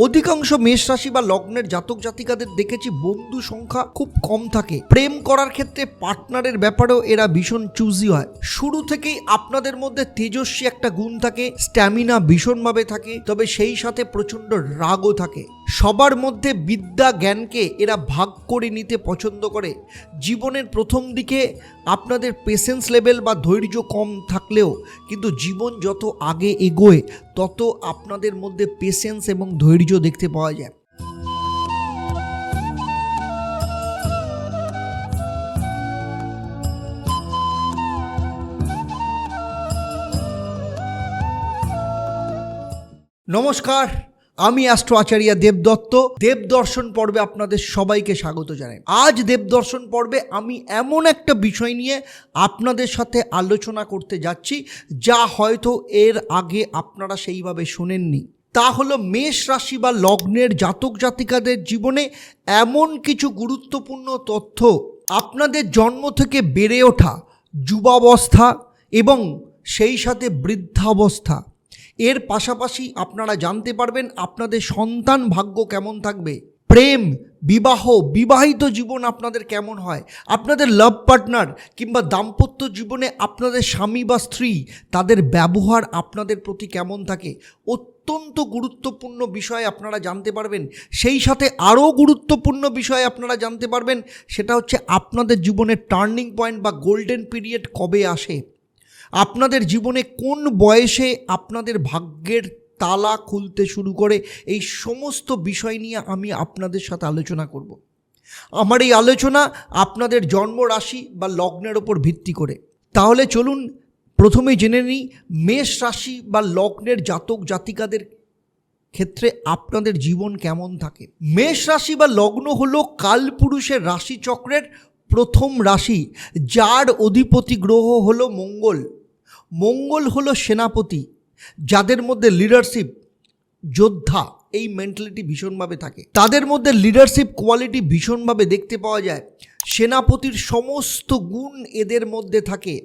অধিকাংশ মেষ রাশি বা লগ্নের জাতক জাতিকাদের দেখেছি বন্ধু সংখ্যা খুব কম থাকে। প্রেম করার ক্ষেত্রে পার্টনারের ব্যাপারেও এরা ভীষণ চুজি হয়। শুরু থেকেই আপনাদের মধ্যে তেজস্বী একটা গুণ থাকে, স্ট্যামিনা ভীষণভাবে থাকে, তবে সেই সাথে প্রচণ্ড রাগও থাকে। সবার মধ্যে বিদ্যা জ্ঞানকে এরা ভাগ করে নিতে পছন্দ করে। জীবনের প্রথম দিকে আপনাদের পেশেন্স লেভেল বা ধৈর্য কম থাকলেও, কিন্তু জীবন যত আগে এগোয়, তত আপনাদের মধ্যে পেশেন্স এবং ধৈর্য দেখতে পাওয়া যায়। নমস্কার। আমি অ্যাস্ট্রো আচার্য দেবদত্ত। দেবদর্শন পর্বে আপনাদের সবাইকে স্বাগত জানাই। আজ দেবদর্শন পর্বে আমি এমন একটা বিষয় নিয়ে আপনাদের সাথে আলোচনা করতে যাচ্ছি, যা হয়তো এর আগে আপনারা সেইভাবে শোনেননি। তা হলো মেষ রাশি বা লগ্নের জাতক জাতিকাদের জীবনে এমন কিছু গুরুত্বপূর্ণ তথ্য আপনাদের জন্ম থেকে বেড়ে ওঠা যুবাবস্থা এবং সেই সাথে বৃদ্ধাবস্থা। এর পাশাপাশি আপনারা জানতে পারবেন আপনাদের সন্তান ভাগ্য কেমন থাকবে। প্রেম, বিবাহ, বিবাহিত জীবন আপনাদের কেমন হয়? আপনাদের লাভ পার্টনার কিংবা দাম্পত্য জীবনে আপনাদের স্বামী বা স্ত্রী, তাদের ব্যবহার আপনাদের প্রতি কেমন থাকে? অত্যন্ত গুরুত্বপূর্ণ বিষয় আপনারা জানতে পারবেন। সেই সাথে আরও গুরুত্বপূর্ণ বিষয় আপনারা জানতে পারবেন, সেটা হচ্ছে আপনাদের জীবনের টার্নিং পয়েন্ট বা গোল্ডেন পিরিয়ড কবে আসে? আপনাদের জীবনে কোন বয়সে আপনাদের ভাগ্যের তালা খুলতে শুরু করে, এই সমস্ত বিষয় নিয়ে আমি আপনাদের সাথে আলোচনা করব। আমার এই আলোচনা আপনাদের জন্ম রাশি বা লগ্নের ওপর ভিত্তি করে। তাহলে চলুন প্রথমে জেনে নিই, মেষ রাশি বা লগ্নের জাতক জাতিকাদের ক্ষেত্রে আপনাদের জীবন কেমন থাকে। মেষ রাশি বা লগ্ন হলো কালপুরুষের রাশিচক্রের প্রথম রাশি, যার অধিপতি গ্রহ হলো মঙ্গল। মঙ্গল হলো সেনাপতি, যাদের মধ্যে লিডারশিপ যোদ্ধা, এই মেন্টালিটি ভীষণভাবে থাকে। তাদের মধ্যে লিডারশিপ কোয়ালিটি ভীষণভাবে দেখতে পাওয়া যায়। সেনাপতির সমস্ত গুণ এদের মধ্যে থাকে।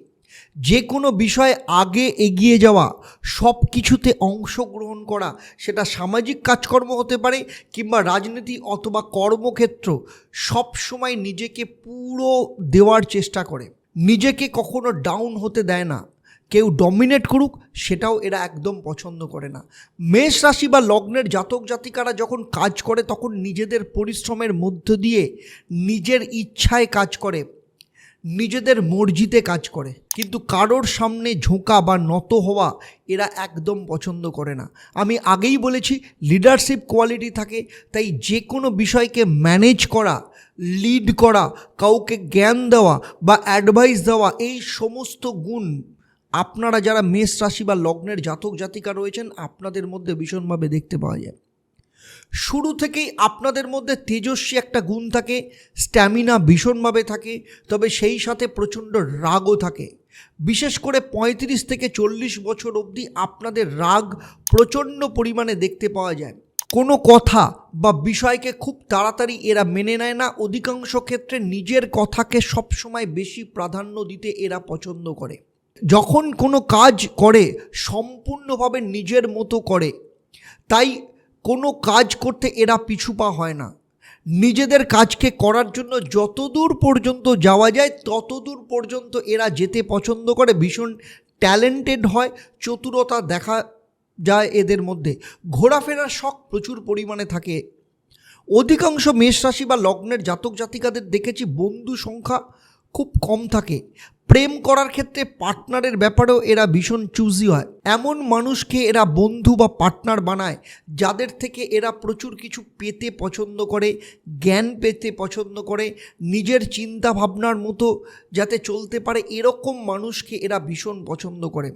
যে কোনো বিষয়ে আগে এগিয়ে যাওয়া সব কিছুতে অংশগ্রহণ করা, সেটা সামাজিক কাজকর্ম হতে পারে কিংবা রাজনীতি অথবা কর্মক্ষেত্র সব সময় নিজেকে পুরো দেওয়ার চেষ্টা করে। নিজেকে কখনো ডাউন হতে দেয় না। কেউ ডমিনেট করুক, সেটাও এরা একদম পছন্দ করে না। মেষ রাশি বা লগ্নের জাতক জাতিকারা যখন কাজ করে, তখন নিজেদের পরিশ্রমের মধ্য দিয়ে নিজের ইচ্ছায় কাজ করে, নিজেদের মর্জিতে কাজ করে। কিন্তু কারোর সামনে ঝোঁকা বা নত হওয়া এরা একদম পছন্দ করে না। আমি আগেই বলেছি লিডারশিপ কোয়ালিটি থাকে, তাই যে কোনো বিষয়কে ম্যানেজ করা লিড করা, কাউকে জ্ঞান দেওয়া বা অ্যাডভাইস দেওয়া, এই সমস্ত গুণ আপনারা যারা মেষ রাশি বা লগ্নের জাতক জাতিকা রয়েছেন, আপনাদের মধ্যে ভীষণভাবে দেখতে পাওয়া যায়। শুরু থেকেই আপনাদের মধ্যে তেজস্বী একটা গুণ থাকে, স্ট্যামিনা ভীষণভাবে থাকে, তবে সেই সাথে প্রচণ্ড রাগও থাকে। বিশেষ করে পঁয়ত্রিশ থেকে চল্লিশ বছর অবধি আপনাদের রাগ প্রচণ্ড পরিমাণে দেখতে পাওয়া যায়। কোনো কথা বা বিষয়কে খুব তাড়াতাড়ি এরা মেনে নেয় না, অধিকাংশ ক্ষেত্রে নিজের কথাকে সবসময় বেশি প্রাধান্য দিতে এরা পছন্দ করে। যখন কোনো কাজ করে, সম্পূর্ণভাবে নিজের মতো করে, তাই কোনো কাজ করতে এরা পিছু পা হয় না। নিজেদের কাজকে করার জন্য যতদূর পর্যন্ত যাওয়া যায় ততদূর পর্যন্ত এরা যেতে পছন্দ করে। ভীষণ ট্যালেন্টেড হয়, চতুরতা দেখা যায় এদের মধ্যে। ঘোরাফেরার শখ প্রচুর পরিমাণে থাকে। অধিকাংশ মেষ রাশি বা লগ্নের জাতক জাতিকাদের দেখেছি বন্ধু সংখ্যা খুব কম থাকে। প্রেম করার ক্ষেত্রে পার্টনারের ব্যাপারেও এরা ভীষণ চুজি হয়। এমন মানুষকে এরা বন্ধু বা পার্টনার বানায়, যাদের থেকে এরা প্রচুর কিছু পেতে পছন্দ করে, জ্ঞান পেতে পছন্দ করে, নিজের চিন্তা ভাবনার মতো যাতে চলতে পারে, এরকম মানুষকে এরা ভীষণ পছন্দ করে।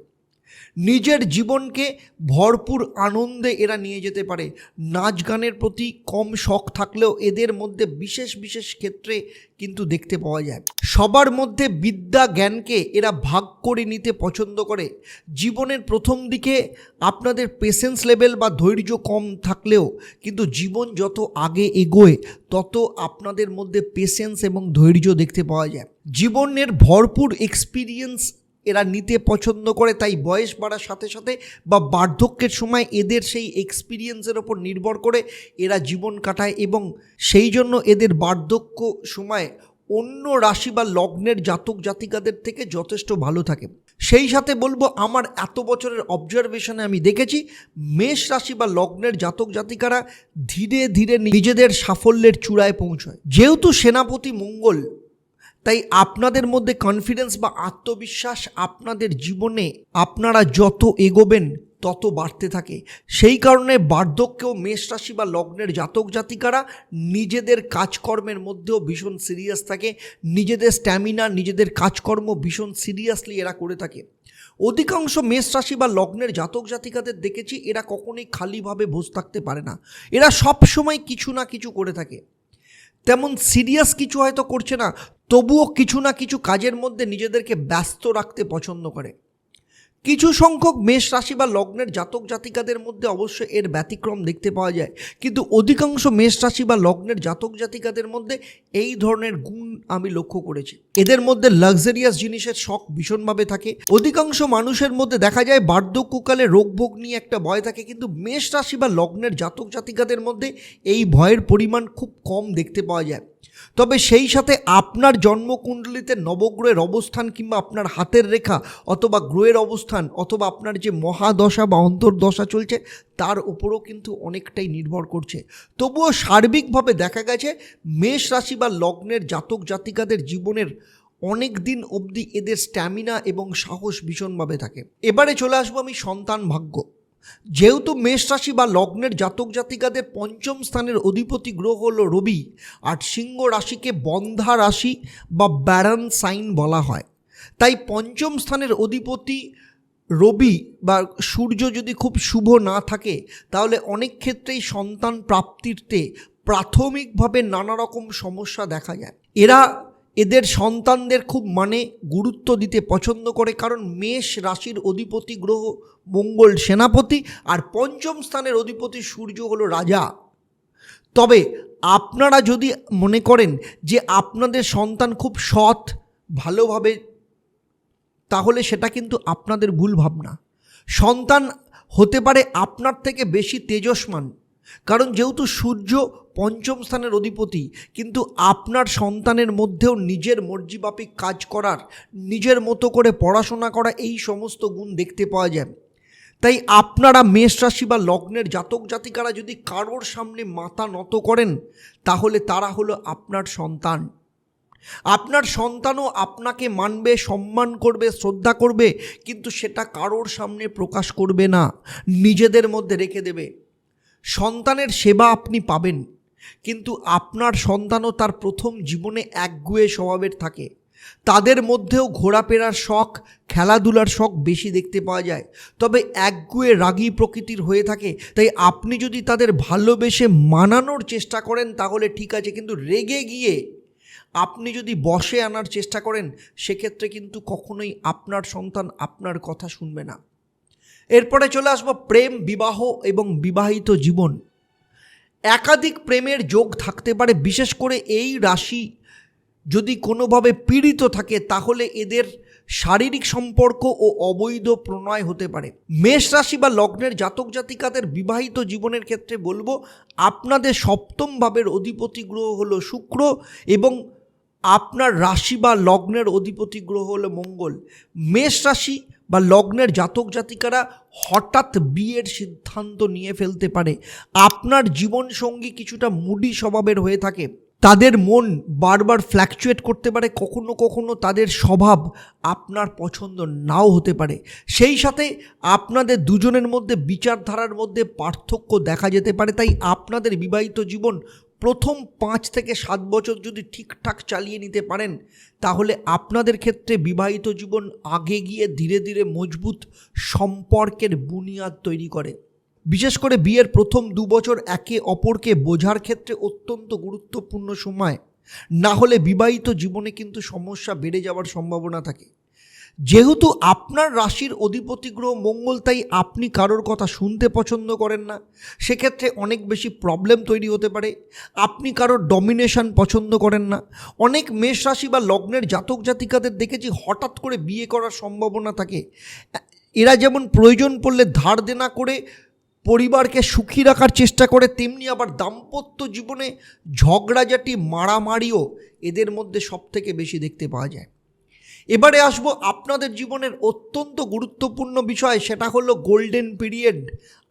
নিজের জীবনকে ভরপুর আনন্দে এরা নিয়ে যেতে পারে। নাচ গানের প্রতি কম শখ থাকলেও এদের মধ্যে বিশেষ বিশেষ ক্ষেত্রে কিন্তু দেখতে পাওয়া যায়। সবার মধ্যে বিদ্যা জ্ঞানকে এরা ভাগ করে নিতে পছন্দ করে। জীবনের প্রথম দিকে আপনাদের পেশেন্স লেভেল বা ধৈর্য কম থাকলেও কিন্তু জীবন যত আগে এগোয়, তত আপনাদের মধ্যে পেশেন্স এবং ধৈর্য দেখতে পাওয়া যায়। জীবনের ভরপুর এক্সপিরিয়েন্স এরা নিতে পছন্দ করে, তাই বয়স বাড়ার সাথে সাথে বা বার্ধক্যের সময় এদের সেই এক্সপিরিয়েন্সের ওপর নির্ভর করে এরা জীবন কাটায় এবং সেই জন্য এদের বার্ধক্য সময় অন্য রাশি বা লগ্নের জাতক জাতিকাদের থেকে যথেষ্ট ভালো থাকে। সেই সাথে বলব, আমার এত বছরের অবজারভেশনে আমি দেখেছি, মেষ রাশি বা লগ্নের জাতক জাতিকারা ধীরে ধীরে নিজেদের সাফল্যের চূড়ায় পৌঁছয়। যেহেতু সেনাপতি মঙ্গল তাই আপনাদের মধ্যে কনফিডেন্স বা আত্মবিশ্বাস আপনাদের জীবনে আপনারা যত এগোবেন, তত বাড়তে থাকে। সেই কারণে বার্ধক্যেও মেষ রাশি বা লগ্নের জাতক জাতিকারা নিজেদের কাজকর্মের মধ্যেও ভীষণ সিরিয়াস থাকে। নিজেদের স্ট্যামিনা নিজেদের কাজকর্ম ভীষণ সিরিয়াসলি এরা করে থাকে। অধিকাংশ মেষ রাশি বা লগ্নের জাতক জাতিকাদের দেখেছি, এরা কখনোই খালিভাবে বসে থাকতে পারে না। এরা সব সময় কিছু না কিছু করে থাকে। তেমন সিরিয়াস কিছু হয়তো করছে না তবুও কিছু না কিছু কাজের মধ্যে নিজেদেরকে ব্যস্ত রাখতে পছন্দ করে। কিছু সংখ্যক মেষ রাশি বা লগ্নের জাতক জাতিকাদের মধ্যে অবশ্য এর ব্যতিক্রম দেখতে পাওয়া যায়। কিন্তু অধিকাংশ মেষ রাশি বা লগ্নের জাতক জাতিকাদের মধ্যে এই ধরনের গুণ আমি লক্ষ্য করেছি। এদের মধ্যে লাক্সারিয়াস জিনিসের শখ ভীষণভাবে থাকে। অধিকাংশ মানুষের মধ্যে দেখা যায় বার্ধক্যকালে রোগভোগ নিয়ে একটা ভয় থাকে। কিন্তু মেষ রাশি বা লগ্নের জাতক জাতিকাদের মধ্যে এই ভয়ের পরিমাণ খুব কম দেখতে পাওয়া যায়। তবে সেই সাথে আপনার জন্মকুণ্ডলিতে নবগ্রহের অবস্থান কিংবা আপনার হাতের রেখা অথবা গ্রহের অবস্থান অথবা আপনার যে মহাদশা বা অন্তর্দশা চলছে, তার উপরও কিন্তু অনেকটাই নির্ভর করছে। তবুও সার্বিকভাবে দেখা গেছে, মেষ রাশি বা লগ্নের জাতক জাতিকাদের জীবনের অনেক দিন অবধি এদের স্ট্যামিনা এবং সাহস ভীষণভাবে থাকে। এবারে চলে আসব আমি সন্তান ভাগ্য। যেহেতু মেষ রাশি বা লগ্নের জাতক জাতিকাদের পঞ্চম স্থানের অধিপতি গ্রহ হল রবি, আর সিংহ রাশিকে বন্ধা রাশি বা ব্যারান সাইন বলা হয়। তাই পঞ্চম স্থানের অধিপতি রবি বা সূর্য যদি খুব শুভ না থাকে, তাহলে অনেক ক্ষেত্রেই সন্তান প্রাপ্তিতে প্রাথমিকভাবে নানা রকম সমস্যা দেখা যায়। এরা এদের সন্তানদের খুব মানে গুরুত্ব দিতে পছন্দ করে, কারণ মেষ রাশির অধিপতি গ্রহ মঙ্গল সেনাপতি আর পঞ্চম স্থানের অধিপতি সূর্য হলো রাজা। তবে আপনারা যদি মনে করেন যে আপনাদের সন্তান খুব সৎ, ভালোভাবে, তাহলে সেটা কিন্তু আপনাদের ভুল ভাবনা। সন্তান হতে পারে আপনার থেকে বেশি তেজস্মান কারণ যেহেতু সূর্য পঞ্চম স্থানের অধিপতি, কিন্তু আপনার সন্তানের মধ্যেও নিজের মর্জিবাপিক কাজ করার, নিজের মতো করে পড়াশোনা করা এই সমস্ত গুণ দেখতে পাওয়া যায়। তাই আপনারা মেষ রাশি বা লগ্নের জাতক জাতিকারা যদি কারোর সামনে মাথা নত করেন, তাহলে তারা হলো আপনার সন্তান। আপনার সন্তানও আপনাকে মানবে, সম্মান করবে, শ্রদ্ধা করবে, কিন্তু সেটা কারোর সামনে প্রকাশ করবে না। নিজেদের মধ্যে রেখে দেবে। সন্তানের সেবা আপনি পাবেন, কিন্তু আপনার সন্তানও তার প্রথম জীবনে একগুয়ে স্বভাবের থাকে। তাদের মধ্যেও ঘোরাফেরার শখ, খেলাধুলার শখ বেশি দেখতে পাওয়া যায়। তবে একগুয়ে রাগী প্রকৃতির হয়ে থাকে, তাই আপনি যদি তাদের ভালোবেসে মানানোর চেষ্টা করেন, তাহলে ঠিক আছে, কিন্তু রেগে গিয়ে আপনি যদি বসে আনার চেষ্টা করেন, সেক্ষেত্রে কিন্তু কখনোই আপনার সন্তান আপনার কথা শুনবে না। এরপরে চলে আসব প্রেম, বিবাহ এবং বিবাহিত জীবন। একাধিক প্রেমের যোগ থাকতে পারে, বিশেষ করে এই রাশি যদি কোনোভাবে পীড়িত থাকে, তাহলে এদের শারীরিক সম্পর্ক ও অবৈধ প্রণয় হতে পারে। মেষ রাশি বা লগ্নের জাতক জাতিকাদের বিবাহিত জীবনের ক্ষেত্রে বলব, আপনাদের সপ্তম ভাবের অধিপতি গ্রহ হলো শুক্র এবং আপনার রাশি বা লগ্নের অধিপতি গ্রহ হলো মঙ্গল। মেষ রাশি বা লগ্নের জাতক জাতিকারা হঠাৎ বিয়ের সিদ্ধান্ত নিয়ে ফেলতে পারে। আপনার জীবনসঙ্গী কিছুটা মুডি স্বভাবের হয়ে থাকে। তাদের মন বারবার ফ্ল্যাকচুয়েট করতে পারে, কখনো কখনো তাদের স্বভাব আপনার পছন্দ নাও হতে পারে। সেই সাথে আপনাদের দুজনের মধ্যে বিচারধারার মধ্যে পার্থক্য দেখা যেতে পারে, তাই আপনাদের বিবাহিত জীবন প্রথম পাঁচ থেকে সাত বছর যদি ঠিকঠাক চালিয়ে নিতে পারেন, তাহলে আপনাদের ক্ষেত্রে বিবাহিত জীবন আগে গিয়ে ধীরে ধীরে মজবুত সম্পর্কের বুনিয়াদ তৈরি করে। বিশেষ করে বিয়ের প্রথম দু বছর একে অপরকে বোঝার ক্ষেত্রে অত্যন্ত গুরুত্বপূর্ণ সময়। না হলে বিবাহিত জীবনে কিন্তু সমস্যা বেড়ে যাওয়ার সম্ভাবনা থাকে। যেহেতু আপনার রাশির অধিপতি গ্রহ মঙ্গল, তাই আপনি কারোর কথা শুনতে পছন্দ করেন না। সেক্ষেত্রে অনেক বেশি প্রবলেম তৈরি হতে পারে। আপনি কারোর ডমিনেশন পছন্দ করেন না। অনেক মেষ রাশি বা লগ্নের জাতক জাতিকাদের দেখেছি হঠাৎ করে বিয়ে করার সম্ভাবনা থাকে। এরা যেমন প্রয়োজন পড়লে ধার দেনা করে পরিবারকে সুখী রাখার চেষ্টা করে, তেমনি আবার দাম্পত্য জীবনে ঝগড়াঝাটি, মারামারিও এদের মধ্যে সব থেকে বেশি দেখতে পাওয়া যায়। এবারে আসব আপনাদের জীবনের অত্যন্ত গুরুত্বপূর্ণ বিষয়, সেটা হলো গোল্ডেন পিরিয়ড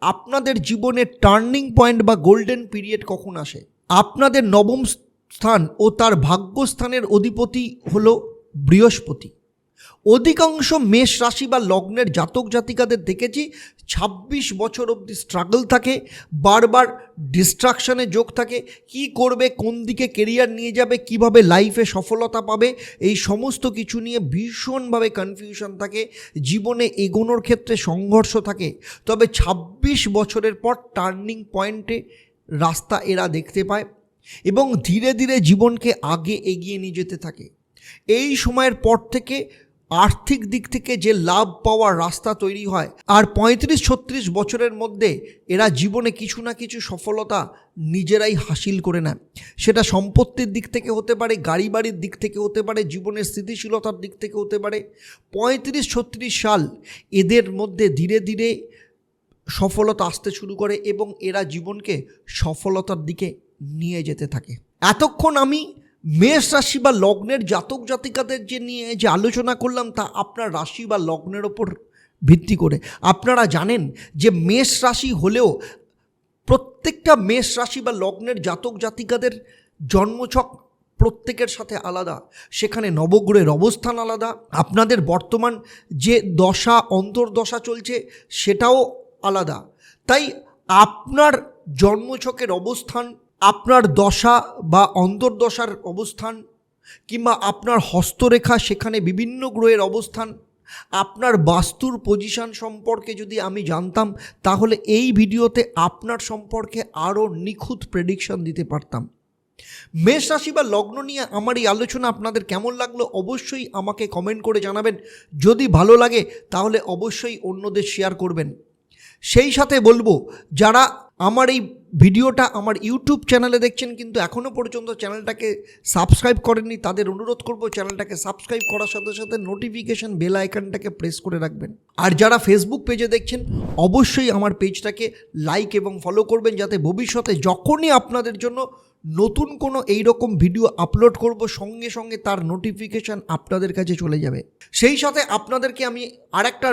আপনাদের জীবনের টার্নিং পয়েন্ট বা গোল্ডেন পিরিয়ড কখন আসে? আপনাদের নবম স্থান ও তার ভাগ্যস্থানের অধিপতি হলো বৃহস্পতি। অধিকাংশ মেষ রাশি বা লগ্নের জাতক জাতিকাদের দেখেছি ২৬ বছর অবধি স্ট্রাগল থাকে, বারবার ডিস্ট্রাকশানে যোগ থাকে, কি করবে, কোন দিকে কেরিয়ার নিয়ে যাবে, কীভাবে লাইফে সফলতা পাবে, এই সমস্ত কিছু নিয়ে ভীষণভাবে কনফিউশন থাকে, জীবনে এগোনোর ক্ষেত্রে সংঘর্ষ থাকে। তবে ২৬ বছরের পর টার্নিং পয়েন্টে রাস্তা এরা দেখতে পায় এবং ধীরে ধীরে জীবনকে আগে এগিয়ে নিয়ে যেতে থাকে। এই সময়ের পর থেকে আর্থিক দিক থেকে যে লাভ পাওয়ার রাস্তা তৈরি হয়, আর পঁয়ত্রিশ, ছত্রিশ বছরের মধ্যে এরা জীবনে কিছু না কিছু সফলতা নিজেরাই হাসিল করে নেয়। সেটা সম্পত্তির দিক থেকে হতে পারে গাড়ি বাড়ির দিক থেকে হতে পারে, জীবনের স্থিতিশীলতার দিক থেকে হতে পারে। পঁয়ত্রিশ, ছত্রিশ সাল এদের মধ্যে ধীরে ধীরে সফলতা আসতে শুরু করে এবং এরা জীবনকে সফলতার দিকে নিয়ে যেতে থাকে। এতক্ষণ আমি মেষ রাশি বা লগ্নের জাতক জাতিকাদের যে নিয়ে যে আলোচনা করলাম, তা আপনার রাশি বা লগ্নের ওপর ভিত্তি করে। আপনারা জানেন যে মেষ রাশি হলেও প্রত্যেকটা মেষ রাশি বা লগ্নের জাতক জাতিকাদের জন্মছক প্রত্যেকের সাথে আলাদা। সেখানে নবগ্রহের অবস্থান আলাদা। আপনাদের বর্তমান যে দশা, অন্তর্দশা চলছে, সেটাও আলাদা। তাই আপনার জন্মছকের অবস্থান আপনার দশা বা অন্তর্দশার অবস্থান কিংবা আপনার হস্তরেখা সেখানে বিভিন্ন গ্রহের অবস্থান, আপনার বাস্তুর পজিশন সম্পর্কে যদি আমি জানতাম, তাহলে এই ভিডিওতে আপনার সম্পর্কে আরও নিখুঁত প্রেডিকশন দিতে পারতাম। মেষ রাশি বা লগ্ন নিয়ে আমার এই আলোচনা আপনাদের কেমন লাগল অবশ্যই আমাকে কমেন্ট করে জানাবেন। যদি ভালো লাগে, তাহলে অবশ্যই অন্যদের শেয়ার করবেন। সেই সাথে বলব, যারা আমার এই ভিডিওটা আমার ইউটিউব চ্যানেলে দেখছেন, কিন্তু এখনও পর্যন্ত চ্যানেলটাকে সাবস্ক্রাইব করেননি, তাদের অনুরোধ করব চ্যানেলটাকে সাবস্ক্রাইব করার সাথে সাথে নোটিফিকেশান বেল আইকনটাকে প্রেস করে রাখবেন। আর যারা ফেসবুক পেজে দেখছেন, অবশ্যই আমার পেজটাকে লাইক এবং ফলো করবেন, যাতে ভবিষ্যতে যখনই আপনাদের জন্য নতুন কোনো এই রকম ভিডিও আপলোড করব, সঙ্গে সঙ্গে তার নোটিফিকেশান আপনাদের কাছে চলে যাবে। সেই সাথে আপনাদেরকে আমি আরেকটা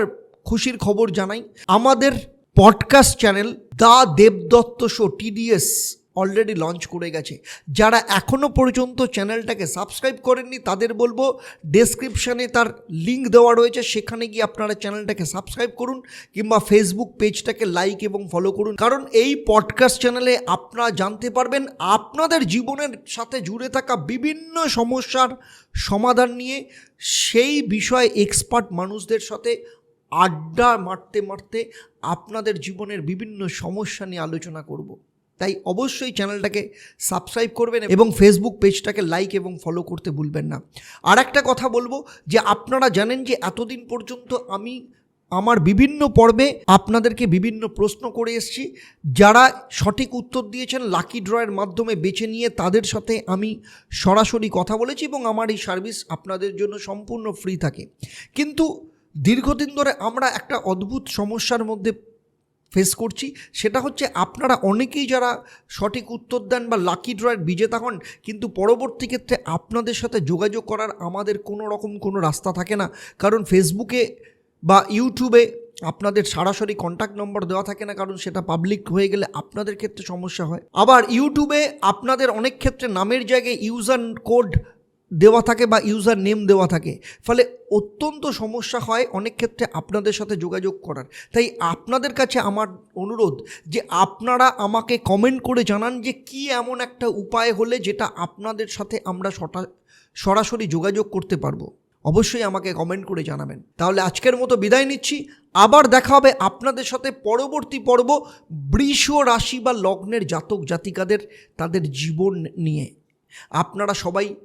খুশির খবর জানাই। আমাদের podcast channel the Debdutta show TDS already launch করে গেছে। যারা এখনও পর্যন্ত চ্যানেলটাকে সাবস্ক্রাইব করেননি, তাদের বলব ডেসক্রিপশানে তার লিঙ্ক দেওয়া রয়েছে, সেখানে গিয়ে আপনারা চ্যানেলটাকে সাবস্ক্রাইব করুন, কিংবা ফেসবুক পেজটাকে লাইক এবং ফলো করুন। কারণ এই পডকাস্ট চ্যানেলে আপনারা জানতে পারবেন, আপনাদের জীবনের সাথে জুড়ে থাকা বিভিন্ন সমস্যার সমাধান নিয়ে, সেই বিষয়ে এক্সপার্ট মানুষদের সাথে আড্ডা মারতে মারতে আপনাদের জীবনের বিভিন্ন সমস্যা নিয়ে আলোচনা করব। তাই অবশ্যই চ্যানেলটাকে সাবস্ক্রাইব করবেন এবং ফেসবুক পেজটাকে লাইক এবং ফলো করতে ভুলবেন না। আর একটা কথা বলব যে আপনারা জানেন যে এতদিন পর্যন্ত আমি আমার বিভিন্ন পর্বে আপনাদেরকে বিভিন্ন প্রশ্ন করে এসেছি। যারা সঠিক উত্তর দিয়েছেন লাকি ড্রয়ের মাধ্যমে বেছে নিয়ে তাদের সাথে আমি সরাসরি কথা বলেছি এবং আমার এই সার্ভিস আপনাদের জন্য সম্পূর্ণ ফ্রি থাকে। কিন্তু দীর্ঘদিন ধরে আমরা একটা অদ্ভুত সমস্যার মধ্যে ফেস করছি। সেটা হচ্ছে আপনারা অনেকেই যারা সঠিক উত্তর দেন বা লাকি ড্রয়ের বিজেতা হন, কিন্তু পরবর্তী ক্ষেত্রে আপনাদের সাথে যোগাযোগ করার আমাদের কোনো রকম কোনো রাস্তা থাকে না। কারণ ফেসবুকে বা ইউটিউবে আপনাদের সরাসরি কন্ট্যাক্ট নম্বর দেওয়া থাকে না, কারণ সেটা পাবলিক হয়ে গেলে আপনাদের ক্ষেত্রে সমস্যা হয়। আবার ইউটিউবে আপনাদের অনেক ক্ষেত্রে নামের জায়গায় ইউজার কোড দেওয়া থাকে বা ইউজার নেম দেওয়া থাকে। ফলে অত্যন্ত সমস্যা হয় অনেক ক্ষেত্রে আপনাদের সাথে যোগাযোগ করার। তাই আপনাদের কাছে আমার অনুরোধ যে আপনারা আমাকে কমেন্ট করে জানান যে কি এমন একটা উপায় হলে যেটা আপনাদের সাথে আমরা সরাসরি যোগাযোগ করতে পারব। অবশ্যই আমাকে কমেন্ট করে জানাবেন। তাহলে আজকের মতো বিদায় নিচ্ছি। আবার দেখা হবে আপনাদের সাথে পরবর্তী পর্ব বৃষ রাশি বা লগ্নের জাতক জাতিকাদের, তাদের জীবন নিয়ে। আপনারা সবাই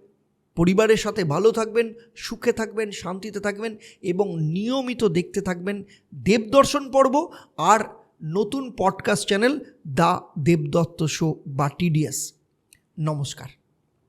পরিবারের সাথে ভালো থাকবেন, সুখে থাকবেন, শান্তিতে থাকবেন এবং নিয়মিত দেখতে থাকবেন দেবদর্শন পর্ব আর নতুন podcast channel the Debdutta show বা টিডিএস নমস্কার।